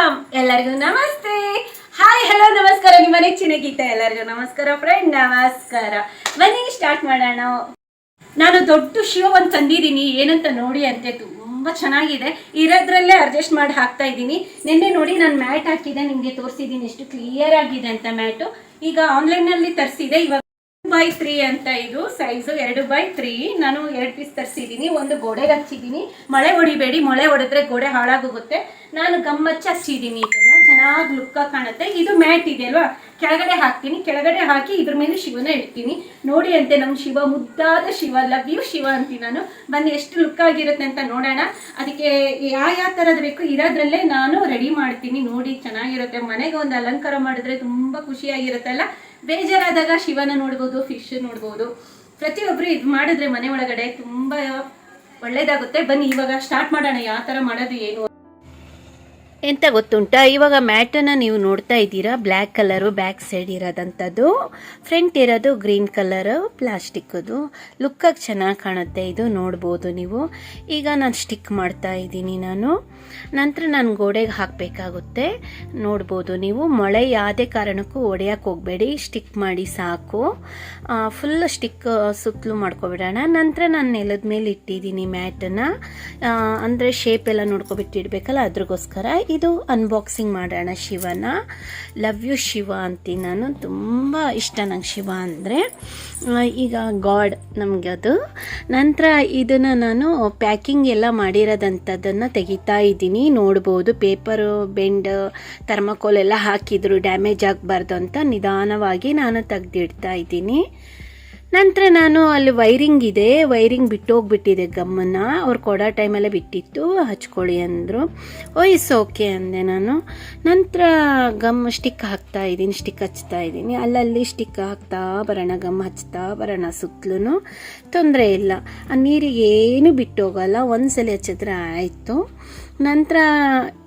ಎಲ್ಲರಿಗೂ ನಮಸ್ತೆ. Hi hello ನಮಸ್ಕಾರ. ನಿಮ್ಮ ನೆಚ್ಚಿನ ಗೀತೆ ಎಲ್ಲರಿಗೂ ನಮಸ್ಕಾರ ಫ್ರೆಂಡ್ ನಮಸ್ಕಾರ. ಬನ್ನಿ ಸ್ಟಾರ್ಟ್ ಮಾಡೋಣ. ನಾನು ದೊಡ್ಡ ಶಿವ ತಂದಿದ್ದೀನಿ. ಏನಂತ ನೋಡಿ ಅಂತೆ, ತುಂಬ ಚೆನ್ನಾಗಿದೆ. ಇರೋದ್ರಲ್ಲೇ ಅಡ್ಜಸ್ಟ್ ಮಾಡಿ ಹಾಕ್ತಾ ಇದ್ದೀನಿ. ನಿನ್ನೆ ನೋಡಿ ನಾನು ಮ್ಯಾಟ್ ಹಾಕಿದೆ. ನಿಮಗೆ ತೋರಿಸಿದ್ದೀನಿ. ಎಷ್ಟು ಕ್ಲಿಯರ್ ಆಗಿದೆ ಅಂತ ಮ್ಯಾಟು ಈಗ ಆನ್ಲೈನಲ್ಲಿ ತರಿಸಿದೆ. ಇವಾಗ ಬೈ ತ್ರೀ ಅಂತ ಇದು ಸೈಜು ಎರಡು ಬೈ ತ್ರೀ ನಾನು ಎರಡು ಪೀಸ್ ತರಿಸಿದ್ದೀನಿ, ಒಂದು ಗೋಡೆಗೆ ಹಚ್ಚಿದ್ದೀನಿ. ಮಳೆ ಹೊಡಿಬೇಡಿ, ಮಳೆ ಹೊಡೆದ್ರೆ ಗೋಡೆ ಹಾಳಾಗೋಗುತ್ತೆ. ನಾನು ಗಮ್ಮಚ್ಚ ಹಚ್ಚಿದ್ದೀನಿ ಇದನ್ನ. ಚೆನ್ನಾಗಿ ಲುಕ್ಕಾಗಿ ಕಾಣುತ್ತೆ. ಇದು ಮ್ಯಾಟ್ ಇದೆ ಅಲ್ವಾ? ಕೆಳಗಡೆ ಹಾಕ್ತೀನಿ. ಕೆಳಗಡೆ ಹಾಕಿ ಇದ್ರ ಮೇಲೆ ಶಿವನ ಇಡ್ತೀನಿ. ನೋಡಿ ಅಂತೆ ನಮ್ಮ ಶಿವ, ಮುದ್ದಾದ ಶಿವ. ಲವ್ ಯು ಶಿವ ಅಂತೀನಿ ನಾನು. ಬನ್ನಿ, ಎಷ್ಟು ಲುಕ್ ಆಗಿರುತ್ತೆ ಅಂತ ನೋಡೋಣ. ಅದಕ್ಕೆ ಯಾವ ಯಾವ ಥರದ್ದು ಬೇಕು ಇರೋದ್ರಲ್ಲೇ ನಾನು ರೆಡಿ ಮಾಡ್ತೀನಿ. ನೋಡಿ, ಚೆನ್ನಾಗಿರುತ್ತೆ. ಮನೆಗೆ ಒಂದು ಅಲಂಕಾರ ಮಾಡಿದ್ರೆ ತುಂಬ ಖುಷಿಯಾಗಿರುತ್ತಲ್ಲ ಬೇಜಾರಾದಾಗ ಶಿವನ ನೋಡ್ಬೋದು ಫಿಶ್ ನೋಡ್ಬೋದು. ಪ್ರತಿಯೊಬ್ಬರು ಇದು ಮಾಡಿದ್ರೆ ಮನೆ ಒಳಗಡೆ ತುಂಬ ಒಳ್ಳೇದಾಗುತ್ತೆ. ಬನ್ನಿ, ಇವಾಗ ಸ್ಟಾರ್ಟ್ ಮಾಡೋಣ. ಯಾವ ಥರ ಮಾಡೋದು, ಏನು ಎಂತ ಗೊತ್ತುಂಟಾ? ಇವಾಗ ಮ್ಯಾಟನ್ನು ನೀವು ನೋಡ್ತಾ ಇದ್ದೀರಾ? ಬ್ಲ್ಯಾಕ್ ಕಲರು, ಬ್ಯಾಕ್ ಸೈಡ್ ಇರೋದಂಥದ್ದು. ಫ್ರಂಟ್ ಇರೋದು ಗ್ರೀನ್ ಕಲರು ಪ್ಲಾಸ್ಟಿಕ್ಕದು ಲುಕ್ಕಾಗಿ ಚೆನ್ನಾಗಿ ಕಾಣುತ್ತೆ ಇದು, ನೋಡ್ಬೋದು ನೀವು. ಈಗ ನಾನು ಸ್ಟಿಕ್ ಮಾಡ್ತಾ ಇದ್ದೀನಿ ನಾನು. ನಂತರ ನಾನು ಗೋಡೆಗೆ ಹಾಕಬೇಕಾಗುತ್ತೆ. ನೋಡ್ಬೋದು ನೀವು. ಮಳೆ ಯಾವುದೇ ಕಾರಣಕ್ಕೂ ಒಡೆಯಕ್ಕೆ ಹೋಗಬೇಡಿ. ಸ್ಟಿಕ್ ಮಾಡಿ ಸಾಕು. ಫುಲ್ ಸ್ಟಿಕ್ ಸುತ್ತಲೂ ಮಾಡ್ಕೊಬಿಡೋಣ. ನಂತರ ನಾನು ನೆಲದ ಮೇಲೆ ಇಟ್ಟಿದ್ದೀನಿ ಮ್ಯಾಟನ್ನು ಅಂದರೆ ಶೇಪ್ ಎಲ್ಲ ನೋಡ್ಕೊಬಿಟ್ಟು ಇಡಬೇಕಲ್ಲ, ಅದ್ರಗೋಸ್ಕರ. ಇದು ಅನ್ಬಾಕ್ಸಿಂಗ್ ಮಾಡೋಣ ಶಿವನ. ಲವ್ ಯು ಶಿವ ಅಂತೀನಿ ನಾನು. ತುಂಬ ಇಷ್ಟ ನಂಗೆ ಶಿವ ಅಂದರೆ. ಈಗ ಗಾಡ್ ನಮಗೆ ಅದು. ನಂತರ ಇದನ್ನು ನಾನು ಪ್ಯಾಕಿಂಗ್ ಎಲ್ಲ ಮಾಡಿರೋದಂಥದ್ದನ್ನು ತೆಗಿತಾ ಇದ್ದೀನಿ. ನೋಡ್ಬೋದು ಪೇಪರು ಬೆಂಡ್ ಥರ್ಮಕೋಲ್ ಎಲ್ಲ ಹಾಕಿದ್ರು ಡ್ಯಾಮೇಜ್ ಆಗಬಾರ್ದು ಅಂತ ನಿಧಾನವಾಗಿ ನಾನು ತೆಗ್ದಿಡ್ತಾ ಇದ್ದೀನಿ. ನಂತರ ನಾನು ಅಲ್ಲಿ ವೈರಿಂಗ್ ಇದೆ, ವೈರಿಂಗ್ ಬಿಟ್ಟೋಗ್ಬಿಟ್ಟಿದೆ ಗಮ್ಮನ್ನು. ಅವ್ರು ಕೊಡೋ ಟೈಮಲ್ಲೇ ಬಿಟ್ಟಿತ್ತು, ಹಚ್ಕೊಳ್ಳಿ ಅಂದರು. ಓ ಇಸ್ ಓಕೆ ಅಂದೆ ನಾನು. ನಂತರ ಗಮ್ ಸ್ಟಿಕ್ ಹಾಕ್ತಾ ಇದ್ದೀನಿ, ಸ್ಟಿಕ್ ಹಚ್ತಾ ಇದ್ದೀನಿ. ಅಲ್ಲಲ್ಲಿ ಸ್ಟಿಕ್ ಹಾಕ್ತಾ ಬರೋಣ, ಗಮ್ ಹಚ್ತಾ ಬರೋಣ ಸುತ್ತಲೂ ತೊಂದರೆ ಇಲ್ಲ. ಆ ನೀರಿಗೆ ಏನು ಬಿಟ್ಟೋಗಲ್ಲ, ಒಂದ್ಸಲ ಹಚ್ಚಿದ್ರೆ ಆಯಿತು. ನಂತರ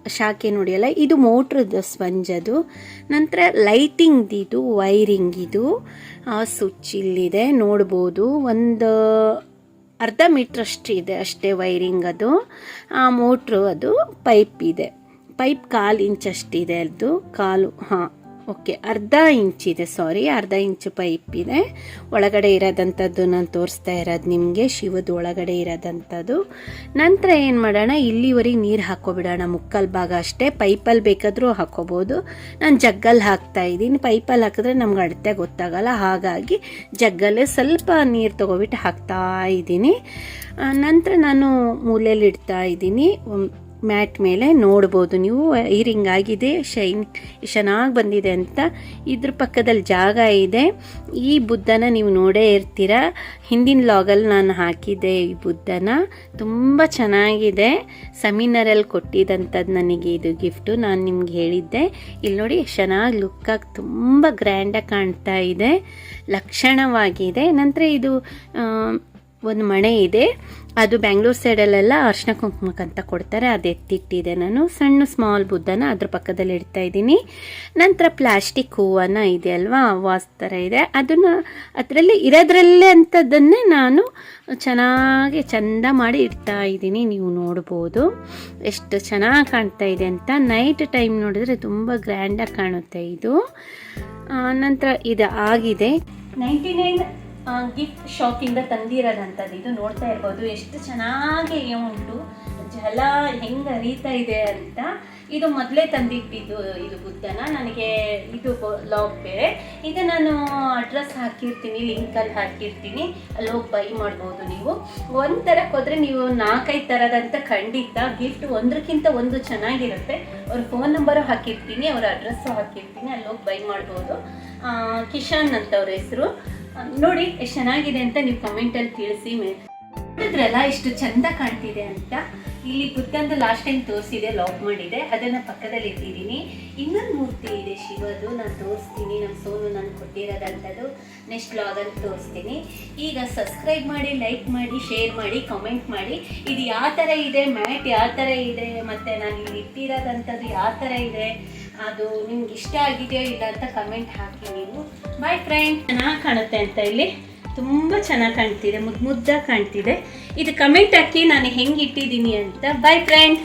ಶಾಖೆ ನೋಡಿಯಲ್ಲ, ಇದು ಮೋಟ್ರದ್ದು ಸ್ಪಂಜ್ ಅದು. ನಂತರ ಲೈಟಿಂಗ್ ಇದು ವೈರಿಂಗ್ ಇದು ಸ್ವಿಚ್ ಇಲ್ಲಿದೆ, ನೋಡ್ಬೋದು. ಒಂದು ಅರ್ಧ ಮೀಟ್ರಷ್ಟಿದೆ ಅಷ್ಟೇ ವೈರಿಂಗ್ ಅದು. ಆ, ಮೋಟ್ರು ಅದು ಪೈಪ್ ಇದೆ. ಪೈಪ್ ಕಾಲು ಇಂಚಷ್ಟಿದೆ ಅದು, ಕಾಲು, ಹಾಂ. ಓಕೆ, ಅರ್ಧ ಇಂಚಿದೆ ಸಾರಿ ಅರ್ಧ ಇಂಚು ಪೈಪ್ ಇದೆ. ಒಳಗಡೆ ಇರೋದಂಥದ್ದು ನಾನು ತೋರಿಸ್ತಾ ಇರೋದು ನಿಮಗೆ, ಶಿವದ ಒಳಗಡೆ ಇರೋದಂಥದ್ದು. ನಂತರ ಏನು ಮಾಡೋಣ ಇಲ್ಲಿವರೆಗೆ ನೀರು ಹಾಕೋಬಿಡೋಣ ಮುಕ್ಕಲ್ ಭಾಗ ಅಷ್ಟೇ. ಪೈಪಲ್ಲಿ ಬೇಕಾದರೂ ಹಾಕೋಬೋದು ನಾನು ಜಗ್ಗಲ್ಲಿ ಹಾಕ್ತಾ ಇದ್ದೀನಿ. ಪೈಪಲ್ಲಿ ಹಾಕಿದ್ರೆ ನಮ್ಗೆ ಅಡತೆ ಗೊತ್ತಾಗಲ್ಲ, ಹಾಗಾಗಿ ಜಗ್ಗಲ್ಲೇ ಸ್ವಲ್ಪ ನೀರು ತೊಗೊಬಿಟ್ಟು ಹಾಕ್ತಾ ಇದ್ದೀನಿ. ನಂತರ ನಾನು ಮೂಲೆಯಲ್ಲಿ ಇಡ್ತಾ ಇದ್ದೀನಿ. ಮ್ಯಾಟ್ ಮೇಲೆ ನೋಡ್ಬೋದು. ನೀವು ಇಯರಿಂಗ್ ಆಗಿದೆ ಶೈನ್ ಚೆನ್ನಾಗಿ ಬಂದಿದೆ ಅಂತ. ಇದ್ರ ಪಕ್ಕದಲ್ಲಿ ಜಾಗ ಇದೆ. ಈ ಬುದ್ಧನ ನೀವು ನೋಡೇ ಇರ್ತೀರ. ಹಿಂದಿನ ಲಾಗಲ್ಲಿ ನಾನು ಹಾಕಿದ್ದೆ ಈ ಬುದ್ಧನ. ತುಂಬ ಚೆನ್ನಾಗಿದೆ. ಸೆಮಿನರಲ್ಲಿ ಕೊಟ್ಟಿದ್ದಂಥದ್ದು ನನಗೆ ಇದು ಗಿಫ್ಟು ನಾನು ನಿಮ್ಗೆ ಹೇಳಿದ್ದೆ. ಇಲ್ಲಿ ನೋಡಿ, ಚೆನ್ನಾಗಿ ಲುಕ್ಕಾಗಿ ತುಂಬ ಗ್ರ್ಯಾಂಡಾಗಿ ಕಾಣ್ತಾ ಇದೆ. ಲಕ್ಷಣವಾಗಿದೆ. ನಂತರ ಇದು ಒಂದು ಮಣೆ ಇದೆ. ಅದು ಬ್ಯಾಂಗ್ಳೂರ್ ಸೈಡಲ್ಲೆಲ್ಲ ಅರ್ಶಿನ ಕುಂಕುಮಕ್ಕಂತ ಕೊಡ್ತಾರೆ. ಅದು ಎತ್ತಿಟ್ಟಿದೆ ನಾನು. ಸಣ್ಣ ಸ್ಮಾಲ್ ಬುದ್ಧನ ಅದ್ರ ಪಕ್ಕದಲ್ಲಿ ಇಡ್ತಾ ಇದ್ದೀನಿ. ನಂತರ ಪ್ಲಾಸ್ಟಿಕ್ ಹೂವನ್ನು ಇದೆ ಅಲ್ವಾ? ವಾಸ್ ಥರ ಇದೆ. ಅದನ್ನು ಅದರಲ್ಲಿ ಇರೋದ್ರಲ್ಲೇ ಅಂಥದ್ದನ್ನೇ ನಾನು ಚೆನ್ನಾಗಿ ಚಂದ ಮಾಡಿ ಇಡ್ತಾ ಇದ್ದೀನಿ. ನೀವು ನೋಡ್ಬೋದು. ಎಷ್ಟು ಚೆನ್ನಾಗಿ ಕಾಣ್ತಾ ಇದೆ ಅಂತ. ನೈಟ್ ಟೈಮ್ ನೋಡಿದ್ರೆ ತುಂಬ ಗ್ರ್ಯಾಂಡಾಗಿ ಕಾಣುತ್ತೆ ಇದು. ನಂತರ ಇದು ಆಗಿದೆ ನೈಂಟಿ ನೈನ್ ಗಿಫ್ಟ್ ಶಾಪಿಂದ ತಂದಿರೋದಂಥದ್ದು. ಇದು ನೋಡ್ತಾ ಇರ್ಬೋದು. ಎಷ್ಟು ಚೆನ್ನಾಗಿ ಉಂಟು. ಜಲ ಹೆಂಗೆ ಹರಿತಾ ಇದೆ ಅಂತ. ಇದು ಮೊದಲೇ ತಂದಿಟ್ಟಿದ್ದು ಇದು ಬುದ್ಧನ. ನನಗೆ ಇದು ಲಾಗ್ ಬೇರೆ. ಇದು ನಾನು ಅಡ್ರೆಸ್ ಹಾಕಿರ್ತೀನಿ ಲಿಂಕಲ್ಲಿ ಹಾಕಿರ್ತೀನಿ. ಅಲ್ಲಿ ಹೋಗಿ ಬೈ ಮಾಡ್ಬೋದು ನೀವು. ಒಂದು ಥರಕ್ಕೆ ಹೋದರೆ ನೀವು ನಾಲ್ಕೈದು ಥರದಂತ ಖಂಡಿತ ಗಿಫ್ಟ್ ಒಂದಕ್ಕಿಂತ ಒಂದು ಚೆನ್ನಾಗಿರುತ್ತೆ. ಅವ್ರ ಫೋನ್ ನಂಬರು ಹಾಕಿರ್ತೀನಿ, ಅವ್ರ ಅಡ್ರೆಸ್ಸು ಹಾಕಿರ್ತೀನಿ, ಅಲ್ಲಿ ಹೋಗಿ ಬೈ ಮಾಡ್ಬೋದು. ಕಿಶಾನ್ ಅಂತ ಅವ್ರ ಹೆಸರು. ನೋಡಿ, ಎಷ್ಟು ಚೆನ್ನಾಗಿದೆ ಅಂತ ನೀವು ಕಮೆಂಟಲ್ಲಿ ತಿಳಿಸಿ ನೋಡಿದ್ರಲ್ಲ, ಇಷ್ಟು ಚಂದ ಕಾಣ್ತಿದೆ ಅಂತ? ಇಲ್ಲಿ ಬುದ್ಧಂದು ಲಾಸ್ಟ್ ಟೈಮ್ ತೋರಿಸಿದೆ ಲಾಕ್ ಮಾಡಿದೆ. ಅದನ್ನ ಪಕ್ಕದಲ್ಲಿ ಇಟ್ಟಿದ್ದೀನಿ. ಇನ್ನೊಂದು ಮೂರ್ತಿ ಇದೆ ಶಿವದು ನಾನು ತೋರಿಸ್ತೀನಿ. ನಮ್ಮ ಸೋನು ನಾನು ಕೊಟ್ಟಿರೋದಂಥದ್ದು ನೆಕ್ಸ್ಟ್ ಲಾಗಲ್ಲಿ ತೋರಿಸ್ತೀನಿ. ಈಗ ಸಬ್ಸ್ಕ್ರೈಬ್ ಮಾಡಿ ಲೈಕ್ ಮಾಡಿ ಶೇರ್ ಮಾಡಿ ಕಮೆಂಟ್ ಮಾಡಿ. ಇದು ಯಾವ ಥರ ಇದೆ? ಮ್ಯಾಟ್ ಯಾವ ಥರ ಇದೆ? ಮತ್ತು ನಾನು ಇಲ್ಲಿ ಇಟ್ಟಿರೋದಂಥದ್ದು ಯಾವ ಥರ ಇದೆ? ಅದು ನಿಮ್ಗೆ ಇಷ್ಟ ಆಗಿದೆಯೋ ಇಲ್ಲ ಅಂತ ಕಮೆಂಟ್ ಹಾಕಿ ನೀವು. ಬಾಯ್ ಫ್ರೆಂಡ್ ಚೆನ್ನಾಗಿ ಕಾಣುತ್ತೆ ಅಂತ ಇಲ್ಲಿ. ತುಂಬ ಚೆನ್ನಾಗಿ ಕಾಣ್ತಿದೆ ಮುದ್ದು ಮುದ್ದಾಗಿ ಕಾಣ್ತಿದೆ. ಇದು ಕಮೆಂಟ್ ಹಾಕಿ ನಾನು ಹೆಂಗೆ ಇಟ್ಟಿದ್ದೀನಿ ಅಂತ. Boy friend